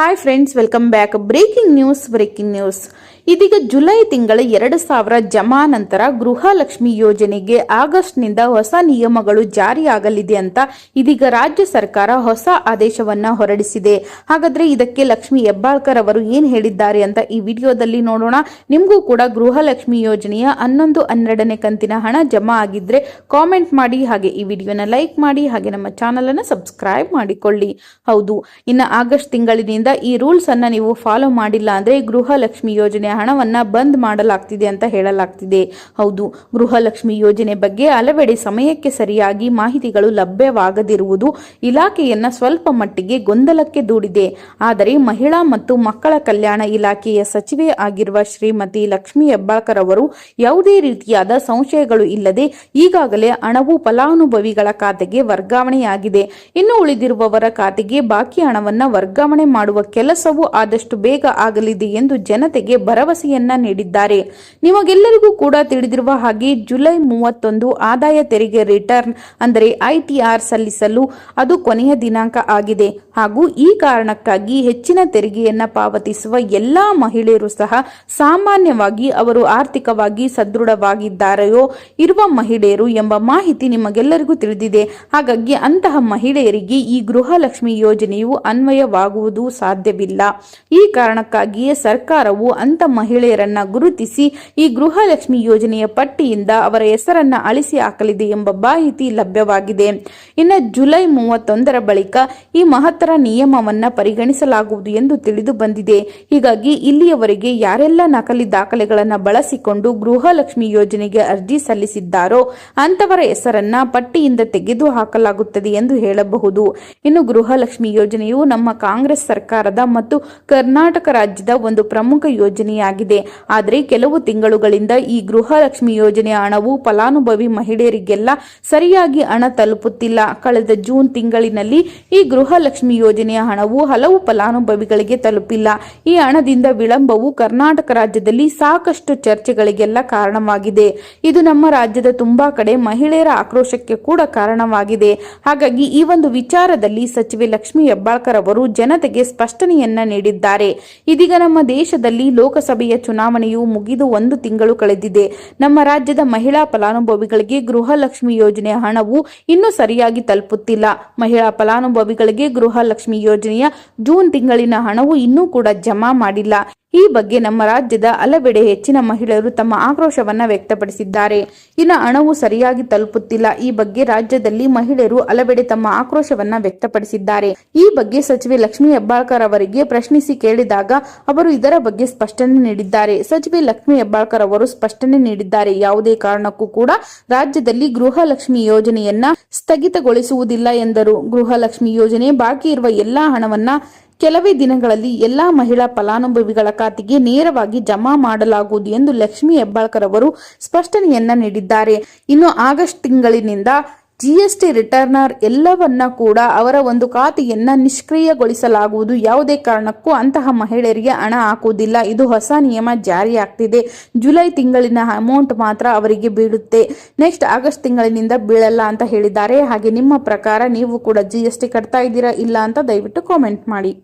Hi friends welcome back breaking news breaking news ಇದೀಗ July ತಿಂಗಳ ಎರಡು ಸಾವಿರ ಜಮಾ ನಂತರ ಗೃಹಲಕ್ಷ್ಮಿ ಯೋಜನೆಗೆ ಆಗಸ್ಟ್ನಿಂದ ಹೊಸ ನಿಯಮಗಳು ಜಾರಿಯಾಗಲಿದೆ ಅಂತ ಇದೀಗ ರಾಜ್ಯ ಸರ್ಕಾರ ಹೊಸ ಆದೇಶವನ್ನ ಹೊರಡಿಸಿದೆ. ಹಾಗಾದ್ರೆ ಇದಕ್ಕೆ ಲಕ್ಷ್ಮಿ ಹೆಬ್ಬಾಳ್ಕರ್ ಅವರು ಏನ್ ಹೇಳಿದ್ದಾರೆ ಅಂತ ಈ ವಿಡಿಯೋದಲ್ಲಿ ನೋಡೋಣ. ನಿಮಗೂ ಕೂಡ ಗೃಹಲಕ್ಷ್ಮಿ ಯೋಜನೆಯ ಹನ್ನೊಂದು, ಹನ್ನೆರಡನೇ ಕಂತಿನ ಹಣ ಜಮಾ ಆಗಿದ್ರೆ ಕಾಮೆಂಟ್ ಮಾಡಿ, ಹಾಗೆ ಈ ವಿಡಿಯೋನ ಲೈಕ್ ಮಾಡಿ, ಹಾಗೆ ನಮ್ಮ ಚಾನಲ್ ಅನ್ನು ಸಬ್ಸ್ಕ್ರೈಬ್ ಮಾಡಿಕೊಳ್ಳಿ. ಹೌದು, ಇನ್ನು ಆಗಸ್ಟ್ ತಿಂಗಳಿನಿಂದ ಈ ರೂಲ್ಸ್ ಅನ್ನ ನೀವು ಫಾಲೋ ಮಾಡಿಲ್ಲ ಅಂದ್ರೆ ಗೃಹಲಕ್ಷ್ಮಿ ಯೋಜನೆ ಹಣವನ್ನ ಬಂದ್ ಮಾಡಲಾಗ್ತಿದೆ ಅಂತ ಹೇಳಲಾಗ್ತಿದೆ. ಹೌದು, ಗೃಹಲಕ್ಷ್ಮಿ ಯೋಜನೆ ಬಗ್ಗೆ ಹಲವೆಡೆ ಸಮಯಕ್ಕೆ ಸರಿಯಾಗಿ ಮಾಹಿತಿಗಳು ಲಭ್ಯವಾಗದಿರುವುದು ಇಲಾಖೆಯನ್ನ ಸ್ವಲ್ಪ ಮಟ್ಟಿಗೆ ಗೊಂದಲಕ್ಕೆ ದೂಡಿದೆ. ಆದರೆ ಮಹಿಳಾ ಮತ್ತು ಮಕ್ಕಳ ಕಲ್ಯಾಣ ಇಲಾಖೆಯ ಸಚಿವೆ ಆಗಿರುವ ಶ್ರೀಮತಿ ಲಕ್ಷ್ಮಿ ಹೆಬ್ಬಾಳ್ಕರ್ ಅವರು ಯಾವುದೇ ರೀತಿಯಾದ ಸಂಶಯಗಳು ಇಲ್ಲದೆ ಈಗಾಗಲೇ ಹಣವು ಫಲಾನುಭವಿಗಳ ಖಾತೆಗೆ ವರ್ಗಾವಣೆಯಾಗಿದೆ. ಇನ್ನು ಉಳಿದಿರುವವರ ಖಾತೆಗೆ ಬಾಕಿ ಹಣವನ್ನ ವರ್ಗಾವಣೆ ಮಾಡುವ ಕೆಲಸವು ಆದಷ್ಟು ಬೇಗ ಆಗಲಿದೆ ಎಂದು ಜನತೆಗೆ ಭರವಸೆಯನ್ನ ನೀಡಿದ್ದಾರೆ. ನಿಮಗೆಲ್ಲರಿಗೂ ಕೂಡ ತಿಳಿದಿರುವ ಹಾಗೆ ಜುಲೈ ಮೂವತ್ತೊಂದು ಆದಾಯ ತೆರಿಗೆ ರಿಟರ್ನ್ ಅಂದರೆ ಐಟಿಆರ್ ಸಲ್ಲಿಸಲು ಅದು ಕೊನೆಯ ದಿನಾಂಕ ಆಗಿದೆ. ಹಾಗೂ ಈ ಕಾರಣಕ್ಕಾಗಿ ಹೆಚ್ಚಿನ ತೆರಿಗೆಯನ್ನ ಪಾವತಿಸುವ ಎಲ್ಲಾ ಮಹಿಳೆಯರು ಸಹ ಸಾಮಾನ್ಯವಾಗಿ ಅವರು ಆರ್ಥಿಕವಾಗಿ ಸದೃಢವಾಗಿದ್ದಾರೆಯೋ ಇರುವ ಮಹಿಳೆಯರು ಎಂಬ ಮಾಹಿತಿ ನಿಮಗೆಲ್ಲರಿಗೂ ತಿಳಿದಿದೆ. ಹಾಗಾಗಿ ಅಂತಹ ಮಹಿಳೆಯರಿಗೆ ಈ ಗೃಹಲಕ್ಷ್ಮಿ ಯೋಜನೆಯು ಅನ್ವಯವಾಗುವುದು ಸಾಧ್ಯವಿಲ್ಲ. ಈ ಕಾರಣಕ್ಕಾಗಿಯೇ ಸರ್ಕಾರವು ಅಂತ ಮಹಿಳೆಯರನ್ನ ಗುರುತಿಸಿ, ಈ ಗೃಹಲಕ್ಷ್ಮಿ ಯೋಜನೆಯ ಪಟ್ಟಿಯಿಂದ ಅವರ ಹೆಸರನ್ನ ಅಳಿಸಿ ಹಾಕಲಿದೆ ಎಂಬ ಮಾಹಿತಿ ಲಭ್ಯವಾಗಿದೆ. ಇನ್ನು ಜುಲೈ ಮೂವತ್ತೊಂದರ ಬಳಿಕ ಈ ಮಹತ್ತರ ನಿಯಮವನ್ನ ಪರಿಗಣಿಸಲಾಗುವುದು ಎಂದು ತಿಳಿದು ಬಂದಿದೆ. ಹೀಗಾಗಿ ಇಲ್ಲಿಯವರೆಗೆ ಯಾರೆಲ್ಲ ನಕಲಿ ದಾಖಲೆಗಳನ್ನು ಬಳಸಿಕೊಂಡು ಗೃಹಲಕ್ಷ್ಮಿ ಯೋಜನೆಗೆ ಅರ್ಜಿ ಸಲ್ಲಿಸಿದ್ದಾರೋ ಅಂತವರ ಹೆಸರನ್ನ ಪಟ್ಟಿಯಿಂದ ತೆಗೆದು ಹಾಕಲಾಗುತ್ತದೆ ಎಂದು ಹೇಳಬಹುದು. ಇನ್ನು ಗೃಹಲಕ್ಷ್ಮಿ ಯೋಜನೆಯು ನಮ್ಮ ಕಾಂಗ್ರೆಸ್ ಸರ್ಕಾರದ ಮತ್ತು ಕರ್ನಾಟಕ ರಾಜ್ಯದ ಒಂದು ಪ್ರಮುಖ ಯೋಜನೆಯಾಗಿದೆ. ಆದರೆ ಕೆಲವು ತಿಂಗಳುಗಳಿಂದ ಈ ಗೃಹಲಕ್ಷ್ಮಿ ಯೋಜನೆಯ ಹಣವು ಫಲಾನುಭವಿ ಮಹಿಳೆಯರಿಗೆಲ್ಲ ಸರಿಯಾಗಿ ಹಣ ತಲುಪುತ್ತಿಲ್ಲ. ಕಳೆದ ಜೂನ್ ತಿಂಗಳಿನಲ್ಲಿ ಈ ಗೃಹಲಕ್ಷ್ಮಿ ಯೋಜನೆಯ ಹಣವು ಹಲವು ಫಲಾನುಭವಿಗಳಿಗೆ ತಲುಪಿಲ್ಲ. ಈ ಹಣದಿಂದ ವಿಳಂಬವು ಕರ್ನಾಟಕ ರಾಜ್ಯದಲ್ಲಿ ಸಾಕಷ್ಟು ಚರ್ಚೆಗಳಿಗೆಲ್ಲ ಕಾರಣವಾಗಿದೆ. ಇದು ನಮ್ಮ ರಾಜ್ಯದ ತುಂಬಾ ಕಡೆ ಮಹಿಳೆಯರ ಆಕ್ರೋಶಕ್ಕೆ ಕೂಡ ಕಾರಣವಾಗಿದೆ. ಹಾಗಾಗಿ ಈ ಒಂದು ವಿಚಾರದಲ್ಲಿ ಸಚಿವೆ ಲಕ್ಷ್ಮಿ ಹೆಬ್ಬಾಳ್ಕರ್ ಅವರು ಜನತೆಗೆ ಸ್ಪಷ್ಟನೆಯನ್ನ ನೀಡಿದ್ದಾರೆ. ಇದೀಗ ನಮ್ಮ ದೇಶದಲ್ಲಿ ಲೋಕಸಭೆಯ ಚುನಾವಣೆಯು ಮುಗಿದು ಒಂದು ತಿಂಗಳು ಕಳೆದಿದೆ. ನಮ್ಮ ರಾಜ್ಯದ ಮಹಿಳಾ ಫಲಾನುಭವಿಗಳಿಗೆ ಗೃಹಲಕ್ಷ್ಮಿ ಯೋಜನೆಯ ಹಣವು ಇನ್ನೂ ಸರಿಯಾಗಿ ತಲುಪುತ್ತಿಲ್ಲ. ಮಹಿಳಾ ಫಲಾನುಭವಿಗಳಿಗೆ ಗೃಹಲಕ್ಷ್ಮಿ ಯೋಜನೆಯ ಜೂನ್ ತಿಂಗಳಿನ ಹಣವು ಇನ್ನೂ ಕೂಡ ಜಮಾ ಮಾಡಿಲ್ಲ. ಈ ಬಗ್ಗೆ ನಮ್ಮ ರಾಜ್ಯದ ಹಲವೆಡೆ ಹೆಚ್ಚಿನ ಮಹಿಳೆಯರು ತಮ್ಮ ಆಕ್ರೋಶವನ್ನ ವ್ಯಕ್ತಪಡಿಸಿದ್ದಾರೆ. ಇನ್ನು ಹಣವು ಸರಿಯಾಗಿ ತಲುಪುತ್ತಿಲ್ಲ. ಈ ಬಗ್ಗೆ ರಾಜ್ಯದಲ್ಲಿ ಮಹಿಳೆಯರು ಹಲವೆಡೆ ತಮ್ಮ ಆಕ್ರೋಶವನ್ನ ವ್ಯಕ್ತಪಡಿಸಿದ್ದಾರೆ. ಈ ಬಗ್ಗೆ ಸಚಿವೆ ಲಕ್ಷ್ಮಿ ಹೆಬ್ಬಾಳ್ಕರ್ ಅವರಿಗೆ ಪ್ರಶ್ನಿಸಿ ಕೇಳಿದಾಗ ಅವರು ಇದರ ಬಗ್ಗೆ ಸ್ಪಷ್ಟನೆ ನೀಡಿದ್ದಾರೆ. ಸಚಿವೆ ಲಕ್ಷ್ಮಿ ಹೆಬ್ಬಾಳ್ಕರ್ ಅವರು ಸ್ಪಷ್ಟನೆ ನೀಡಿದ್ದಾರೆ. ಯಾವುದೇ ಕಾರಣಕ್ಕೂ ಕೂಡ ರಾಜ್ಯದಲ್ಲಿ ಗೃಹಲಕ್ಷ್ಮಿ ಯೋಜನೆಯನ್ನ ಸ್ಥಗಿತಗೊಳಿಸುವುದಿಲ್ಲ ಎಂದರು. ಗೃಹಲಕ್ಷ್ಮಿ ಯೋಜನೆ ಬಾಕಿ ಇರುವ ಎಲ್ಲಾ ಹಣವನ್ನ ಕೆಲವೇ ದಿನಗಳಲ್ಲಿ ಎಲ್ಲಾ ಮಹಿಳಾ ಫಲಾನುಭವಿಗಳ ಖಾತೆಗೆ ನೇರವಾಗಿ ಜಮಾ ಮಾಡಲಾಗುವುದು ಎಂದು ಲಕ್ಷ್ಮಿ ಹೆಬ್ಬಾಳ್ಕರ್ ಅವರು ಸ್ಪಷ್ಟನೆಯನ್ನ ನೀಡಿದ್ದಾರೆ. ಇನ್ನು ಆಗಸ್ಟ್ ತಿಂಗಳಿನಿಂದ ಜಿಎಸ್ಟಿ ರಿಟರ್ನರ್ ಎಲ್ಲವನ್ನ ಕೂಡ ಅವರ ಒಂದು ಖಾತೆಯನ್ನ ನಿಷ್ಕ್ರಿಯಗೊಳಿಸಲಾಗುವುದು. ಯಾವುದೇ ಕಾರಣಕ್ಕೂ ಅಂತಹ ಮಹಿಳೆಯರಿಗೆ ಹಣ ಹಾಕುವುದಿಲ್ಲ. ಇದು ಹೊಸ ನಿಯಮ ಜಾರಿಯಾಗ್ತಿದೆ ಜುಲೈ ತಿಂಗಳಿನ ಅಮೌಂಟ್ ಮಾತ್ರ ಅವರಿಗೆ ಬೀಳುತ್ತೆ. ನೆಕ್ಸ್ಟ್ ಆಗಸ್ಟ್ ತಿಂಗಳಿನಿಂದ ಬೀಳಲ್ಲ ಅಂತ ಹೇಳಿದ್ದಾರೆ. ಹಾಗೆ ನಿಮ್ಮ ಪ್ರಕಾರ ನೀವು ಕೂಡ ಜಿಎಸ್ಟಿ ಕಟ್ತಾ ಇದ್ದೀರಾ ಇಲ್ಲ ಅಂತ ದಯವಿಟ್ಟು ಕಾಮೆಂಟ್ ಮಾಡಿ.